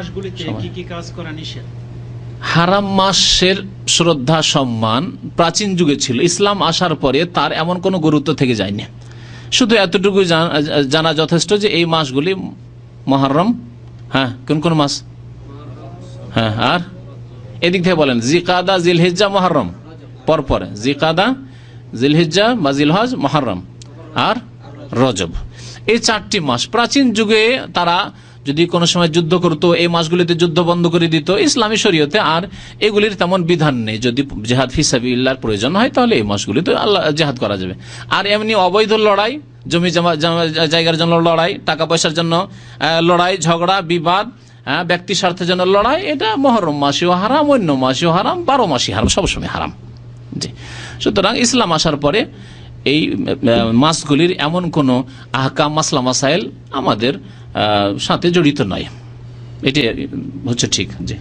মাসগুলিতে কি কি কাজ করা নিষেধ? হারাম মাসের শ্রদ্ধা সম্মান প্রাচীন যুগে ছিল। ইসলাম আসার পরে তার এমন কোনো গুরুত্ব থেকে যায়নি। শুধু এতটুকু জানা- জানা যথেষ্ট যে এই মাসগুলি মহরম। হ্যাঁ কোন কোন মাস? হ্যাঁ আর? এদিক থেকে বলেন জিকাদা জিলহিজ্জা মহরম। পরপর জিকাদা জিলহিজ্জা বা জিলহজ মহরম। আর রজব। এই চারটি মাস প্রাচীন যুগে তারা যদি কোনো সময় যুদ্ধ করতো এই মাসগুলিতে যুদ্ধ বন্ধ করে দিত ইসলামী শরীয়তে আর এগুলির তেমন বিধান নেই। যদি জেহাদ ফিসাবিল্লার প্রয়োজন হয় তাহলে এই মাসগুলিতে আল্লাহ জেহাদ করা যাবে। আর এমনি অবৈধ লড়াই জমি জায়গার জন্য লড়াই টাকা পয়সার জন্য লড়াই ঝগড়া বিবাদ হ্যাঁ, ব্যক্তি স্বার্থের জন্য লড়াই এটা মহরম মাসিও হারাম অন্য মাসিও হারাম বারো মাসি হারাম সবসময় হারাম। জি। সুতরাং ইসলাম আসার পরে এই মাসগুলির এমন কোনো আহকাম মাসলা মাসাইল আমাদের সাথে জড়িত নয়। এটি হচ্ছে ঠিক জি।